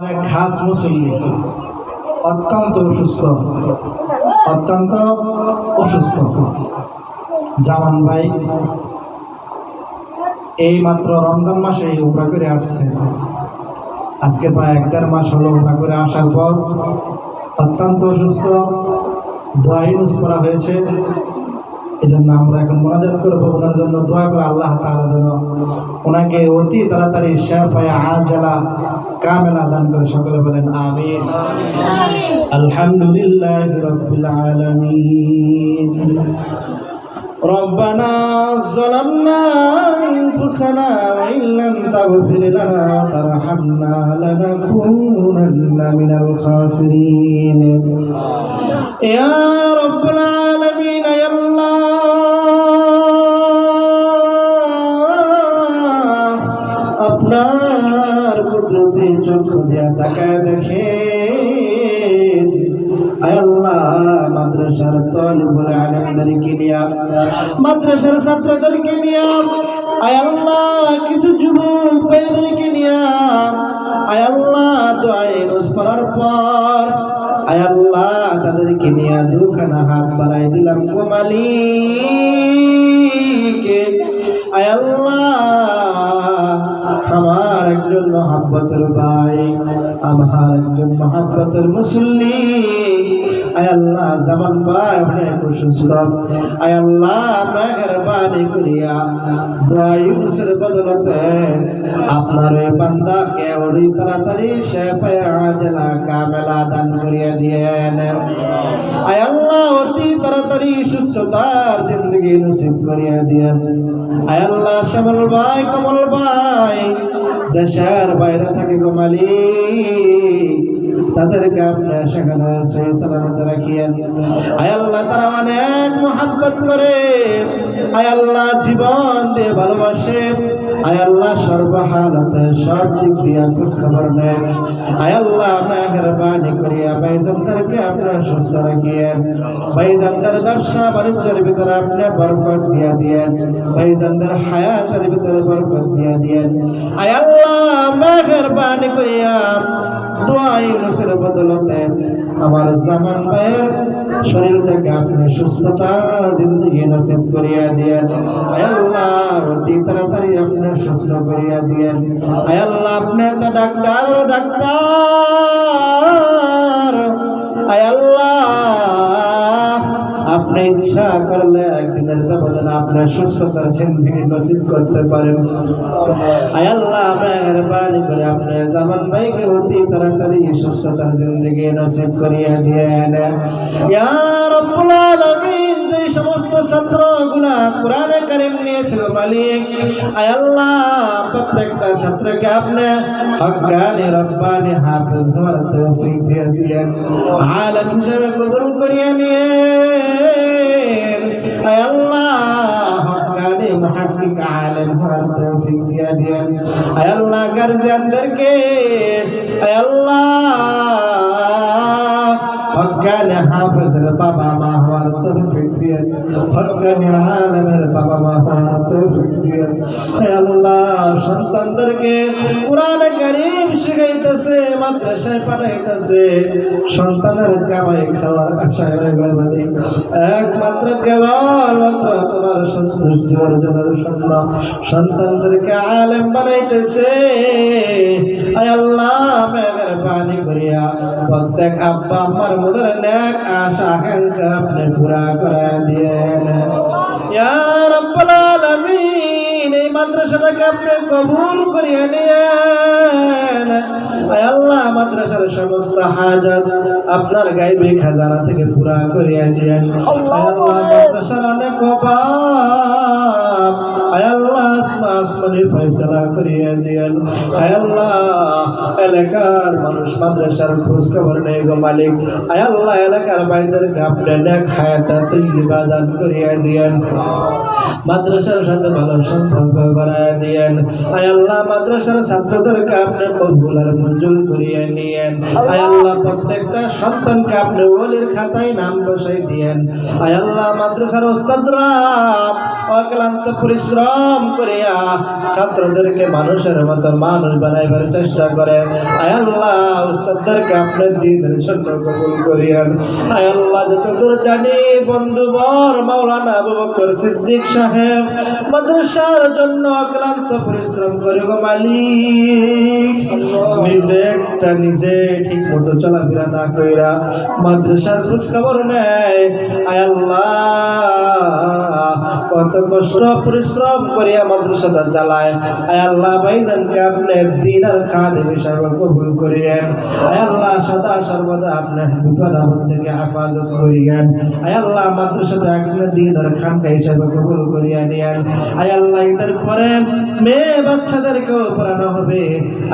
এক খাস মুসল্লি অত্যন্ত অসুস্থ। অত্যন্ত অসুস্থ। জামান ভাই, এই মাত্র রমজান মাসে উমরা করে আসছে। আজকে প্রায় এক দেড় মাস হলো উমরা করে আসার পর অত্যন্ত অসুস্থ। দোয়া ইউজ করা হয়েছে। এই জন্য আমরা এখন মোনাজাত করবো ওনার জন্য দোয়া করে আল্লাহ তাআলা যেন ওনাকে অতি তাড়াতাড়ি শেফায় আজালা কামেলা দান করে সকলে বলেন আমিন আলহামদুলিল্লাহ রব্বিল আলামিন ربنا ظلمنا أنفسنا وإن لم تغفر لنا وترحمنا لنكونن من الخاسرين يا رب العالمين يا তাকায় দেখে মাদ্রাসার তলিবুল আলমদেরকে নিয়া মাদ্রাসার ছাত্রদেরকে নিয়া আয়। আল্লাহ, কিছু যুবক ভাইদেরকে নিয়া আয়। আল্লাহ দোয়াই নুস পড়ার পর আয় আল্লাহ, তাদেরকে নিয়ে দুখানা হাত বাড়াই দিলাম গোমালি আয় আমার একজন মহাব্বতের ভাই। আমার একজন মহাব্বতের মুসল্লি আয় আল্লাহ, জামান ভাই অনেক অসুস্থ আয় আল্লাহ, মেহরবানি করিয়া দোয়া বদলতে আপনার ওই বান্দাকে ওই তাড়াতাড়ি শেফে আজলা কামেলা দান করিয়া দিয়েন। আয় আল্লাহ, অতি তাড়াতাড়ি সুস্থতার জিন্দগি নসিব করিয়া দিয়েন। আয় আল্লাহ, শ্যামল ভাই, কমল ভাই, দেশের বাইরে থাকে গো তাদেরকে আপনার সেখানে সেই সালামত রাখিয়েন। আয় আল্লাহ, তারা অনেক মোহাব্বত করে। আয় আল্লাহ, জীবন দিয়ে ভালোবাসে। আয় আল্লাহ, সর্বহালতে সব দিক দিয়ে খোঁজখবর নেন আয় আল্লাহ, মেহরবানি করিয়া ভাইজানদেরকে আপনার সুস্থ রাখিয়েন। ভাইজানদের ব্যবসা বাণিজ্যের ভিতরে আপনি বরকত দিয়া দিয়েন। ভাইজানদের হায়াতের ভিতরে বরকত দিয়া দিয়েন। আয় আল্লাহ, মেহরবানি করিয়া দোয়া ইউনুসের বদলতে আমার জামান ভাইয়ের শরীরটাকে আপনি সুস্থতা, জিন্দগি নসিব করিয়া দিয়েন। তাড়াতাড়ি আপনি সুস্থ করিয়া দিয়েন। আল্লাহ, আপনি তো ডাক্তার ডাক্তার। আয় আল্লাহ আপনি ইচ্ছা করলে একদিনের ব্যবধানে আপনার সুস্থতার জিন্দগি নসিব করতে পারেন। আয় আল্লাহ, মেহরবানি করে আপনি জামান ভাইকে অতি তাড়াতাড়ি সুস্থতার জিন্দগি নসিব করিয়া আলামিন যে সমস্ত ছাত্রগুলা কোরআনে কারিম নিয়েছিল মালিক, আয় আল্লাহ, প্রত্যেকটা ছাত্রকে আপনি হক্কানি রব্বানি হাফেজ হওয়ার তৌফিক দিয়ে দিয়েন। আলেম হিসেবে কবুল করিয়া নিয়েন। আল্লাহ গার্জিয়ানদেরকে আল্লাহ হকানে হাফেজের বাবা মা হওয়ার তৌফিক দিয়ে হকানে আলেমের বাবা মা হওয়ার তৌফিক দিয়ে হে আল্লাহ সন্তানের কামাই খাওয়ার আশায় রেখে একমাত্র কেবল মাত্র সন্তুষ্টি অর্জনের জন্য সন্তানদেরকে আলেম বানাইতেছে। আল্লাহ মেহরবানি করিয়া প্রত্যেক আব্বা আমার মধ্যে নেক আশা আকাঙ্ক্ষা আপনি পুরা করা দিয়ে ইয়া রাব্বুল এই মাদ্রাসাটাকে আপনি কবুল করিয়া নিয়েন? আল্লাহ মাদ্রাসার সমস্ত হাজত আপনার গাইবে খাজানা থেকে পুরা করিয়া দিয়েন আল্লাহ মাদ্রাসার অনেক অভাব। আল্লাহ আসমা আসমানি ফয়সালা করিয়া দিয়েন আল্লাহ এলাকার মানুষ মাদ্রাসার খোঁজ খবর নেই গো মালিক। আল্লাহ এলাকার আপনি করিয়া দিয়েন। মাদ্রাসার সাথে ভালো সম্পর্ক করায় দিয়েন। আয় আল্লাহ মাদ্রাসার ছাত্রদেরকে আপনি কবুল আর মঞ্জুর করিয়ে নিয়েন? আয় আল্লাহ প্রত্যেকটা সন্তানকে আপনি ওলির খাতায় নাম বসাই দিয়েন। আয় আল্লাহ মাদ্রাসার ওস্তাদরা অক্লান্ত পরিশ্রম করিয়া ছাত্রদেরকে মানুষের মতো মানুষ বানাইবার চেষ্টা করে। আয় আল্লাহ উস্তাদদেরকে আপনার দিনের জন্য কবুল করিয়েন। আয় আল্লাহ যতদূর জানি বন্ধুবর মাওলানা আবু বকর সিদ্দিক সাহেব মাদ্রাসার জন্য অক্লান্ত পরিশ্রম করে গো মালিক। নিজে একটা নিজে ঠিক মতো চলাফেরা না কইরা মাদ্রাসার খোঁজ খবর নেয়। আয় আল্লাহ, কত কষ্ট পরিশ্রম করিয়া মাদ্রাসাটা চালায়। আয় আল্লাহ, ভাইজানকে আপনি দিন আর খাদেম হিসাবে কবুল করিয়েন। আয় আল্লাহ, সদা সর্বদা আপনার বিপদ আপদ থেকে হেফাজত করিয়েন। আয় আল্লাহ, মাদ্রাসাটা আপনার দিন আর খানকা হিসাবে কবুল করিয়া নিয়েন। আয় আল্লাহ এদের পরে মেয়ে বাচ্চাদেরকেও পড়ানো হবে।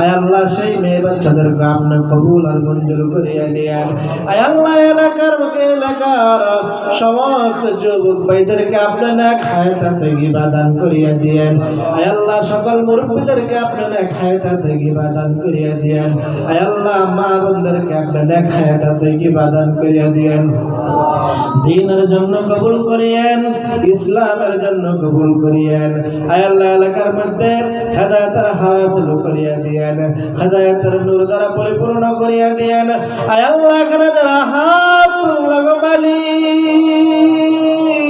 আয় আল্লাহ সেই মেয়ে বাচ্চাদেরকে আপনার কবুল আর মঞ্জুর করিয়া নিয়েন। আয় আল্লাহ এলাকার এলাকার সমস্ত যুবক ভাইদেরকে আপনার না খায় তাতে দান করিয়া দিয়েন। আল্লাহ, সকল মুরব্বীদেরকে আপনার না খায় তাতে দান করিয়া দিয়েন। আল্লাহ, মা বোনদেরকে আপনার না খায় তাতে দান করিয়া দিয়েন। দিনের জন্য কবুল করিয়েন, ইসলামের জন্য কবুল করিয়েন। আল্লাহ, এলাকার মধ্যে হেদায়তের হাওয়া চালু করিয়া দিয়েন, হেদায়তের নূর দ্বারা পরিপূর্ণ করিয়া দিয়েন। আয় আল্লাহ, এখানে যারা হাত লাগমালি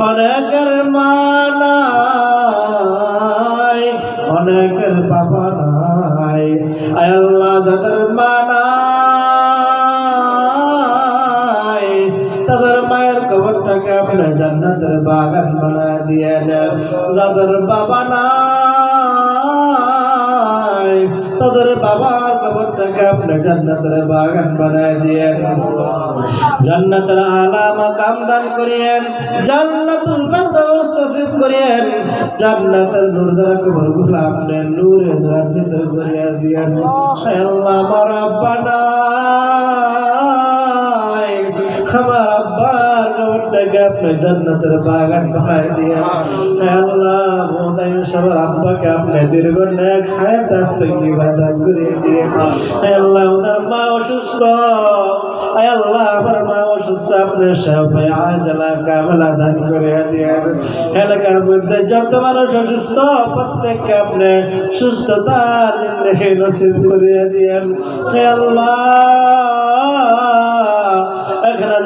অনেকের মানাই অনেকের বাবা নাই। আল্লাহ যাদের মানাই তাদের মায়ের কবরটাকে আপনি জান্নাতের বাগান বানায় দিয়েন যাদের বাবা নাই তাদের বাবার কবরটাকে আপনি জান্নাতের বাগান বানায় দিয়েন। জান্নাতের আলা মাকাম দান করিয়েন, জান্নাতুল ফেরদাউস নসিব করিয়েন, জান্নাতের নূর দ্বারা কবরগুলা আপনি নূরে দ্বারা করিয়া দিয়েন আল্লাহ আমার কবরটাকে আপনি জান্নাতের বাগান বানায় দিয়েন আল্লাহ মোতাই সবার আব্বাকে আপনি দীর্ঘ নেক হায়াত থেকে বাদান করিয়ে দিয়েন হে আল্লাহ, ওনার মা অসুস্থ। আল্লাহ, আমার মা অসুস্থ, আপনি সবাই আজলা কামলা দান করে দিয়েন এলাকার মধ্যে যত মানুষ অসুস্থ, প্রত্যেককে আপনি সুস্থতার জিন্দগি নসিব করিয়ে দিয়েন। হে আল্লাহ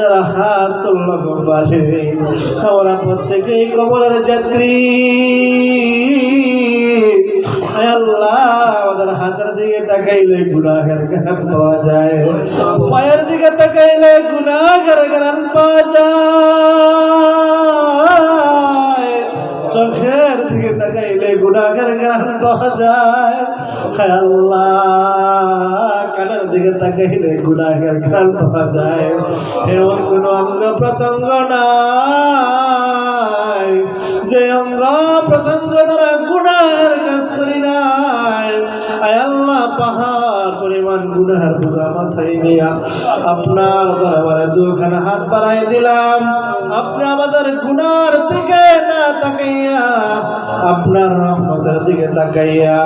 যারা হাত তুলল পারে আমরা প্রত্যেকেই কবরের যাত্রী। আল্লাহ, আমাদের হাতের দিকে তাকাইলে গুণাগার গান পাওয়া যায়। পায়ের দিকে তাকাইলে গুণাগার গান পাওয়া যায়। চোখের দিকে তাকাইলে গুণাগার গান পাওয়া যায়। আল্লাহ, কানের দিকে তাকাইলে গুণাগার গান পাওয়া যায়। এমন কোনো অঙ্গ প্রত্যঙ্গ নাই। গুণার বোঝা মাথায় নিয়া আপনার দরবারে দুখানা হাত বাড়াই দিলাম। আপনি আমাদের গুনার দিকে না তাকাইয়া, আপনার রহমতের দিকে তাকাইয়া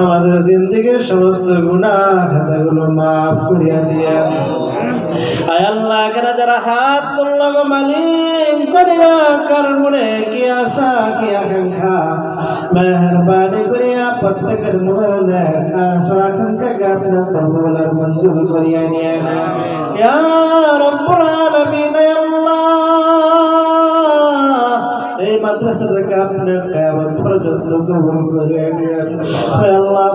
আমাদের জিন্দিগির সমস্ত গুনাহ খাতাগুলো মাফ করিয়া দিয়া আল্লাহ যারা হাত তুলল মালিক করিয়া কার কি আশা, কি আকাঙ্ক্ষা? মেহরবানি করিয়া প্রত্যেকের মনে আশা আকাঙ্ক্ষাকে আপনার কবুলার মঞ্জুর করিয়া নিয়ে না ইয়া রব্বুল আলামিন আল্লাহ! এই মাদ্রাসাটাকে আপনার কেমন পর্যন্ত কবুল আল্লাহ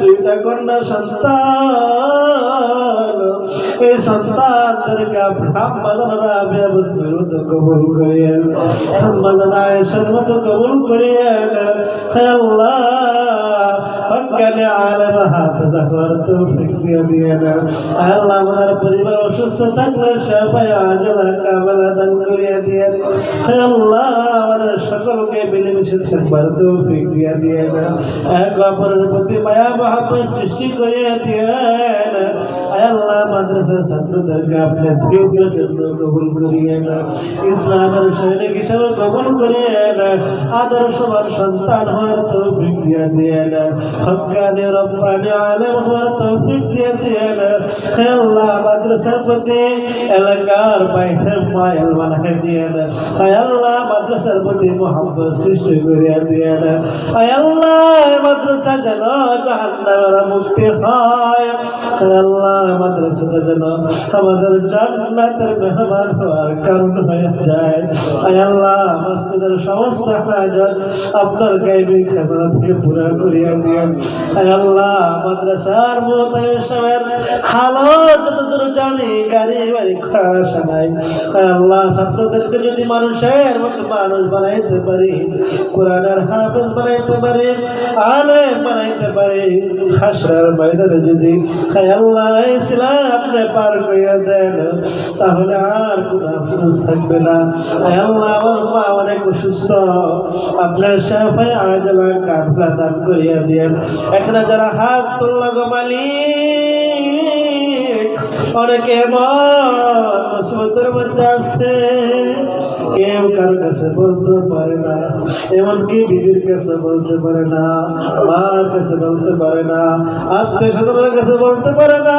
দুইটা কন্যা সন্তান। এই সন্তানদেরকে ব্রাহ্মণরা ব্যবস্থিত কবুল করিয়েন ব্রাহ্মণ আয়েশের মতো কবুল করিয়েন হে আল্লাহ হকানে আলেম হাফেজা দিয়ে দিয়েন আল্লাহ দান করিয়া দিয়া দিয়েন এক সৃষ্টি করিয়া দিয়েন মাদ্রাসার ছাত্রদেরকে আপনি কবুল করিয়ে না ইসলামের সৈনিক হিসেবে কবুল করিয়ে না দিয়ে দিয়ে না হকানি রব্বানি আলেম হওয়ার তৌফিক দিয়ে দিয়ে সৃষ্টি করিয়া দিয়ে না হে আল্লাহ মাদ্রাসা হয় হে আল্লাহ যেন আমাদের জান্নাতের মেহমান হওয়ার কারণ হয়ে যায়। হে আল্লাহ, মসজিদের সমস্ত হাজত আপনার খাজনা থেকে পুরা করিয়া হে আল্লাহ, মাদ্রাসার হালত যতদূর জানি সানাই হে আল্লাহ, ছাত্রদেরকে যদি মানুষের মতো মানুষ বানাইতে পারি, কোরআনের হাফেজ বানাইতে পারি, আলেম বানাইতে পারি যদি হে আল্লাহ, ইসলাম আপনি পার কইরা দেন, তাহলে আর কোনো আফসোস থাকবে না। আল্লাহ মা অনেক অসুস্থ। আপনার সাফাই আজলা কাফলা দান করিয়া দিয়েন এখানে যারা হাত তুল্লা মালিক, অনেকে মুসিবতের মধ্যে আছে। কেউ কার কাছে বলতে পারে না, এমনকি বিবির কাছে বলতে পারে না, মার কাছে বলতে পারে না আত্মীয় স্বজনের কাছে বলতে পারে না।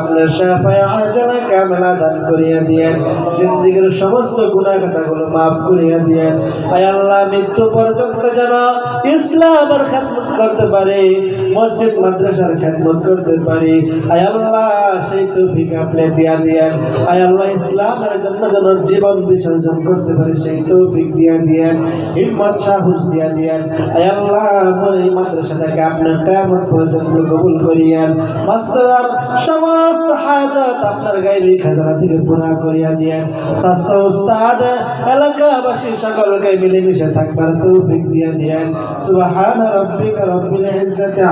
আপনার শাফায় আজানা কামেলা দান করিয়া দিয়েন। জিন্দিগির সমস্ত গুণাগাতাগুলো মাফ করিয়া দিয়েন। আয় আল্লাহ, মৃত্যু পর্যন্ত যেন ইসলামের খেদমত করতে পারে। মসজিদ, মাদ্রাসার খেদমত করতে পারি। আয় আল্লাহ, সেই তৌফিক আপনি দিয়া দিয়েন। আয় আল্লাহ, ইসলামের জন্য যেন জীবন বিসর্জন করতে পারি, সেই তৌফিক দিয়া দিয়েন। হিম্মত, সাহস দিয়া দিয়েন। আয় আল্লাহ, আমার এই মাদ্রাসাটাকে আপনার কেমন পর্যন্ত কবুল করিয়েন। মাস্টার, সমস্ত হাজত আপনার গাইবি খাজানা থেকে পুরা করিয়া দিয়েন। স্বাস্থ্য উস্তাদ, এলাকাবাসী সকলকে মিলেমিশে থাকবার তৌফিক দিয়া দিয়েন। সুবহান রাব্বিকা রব্বিল ইজ্জাতি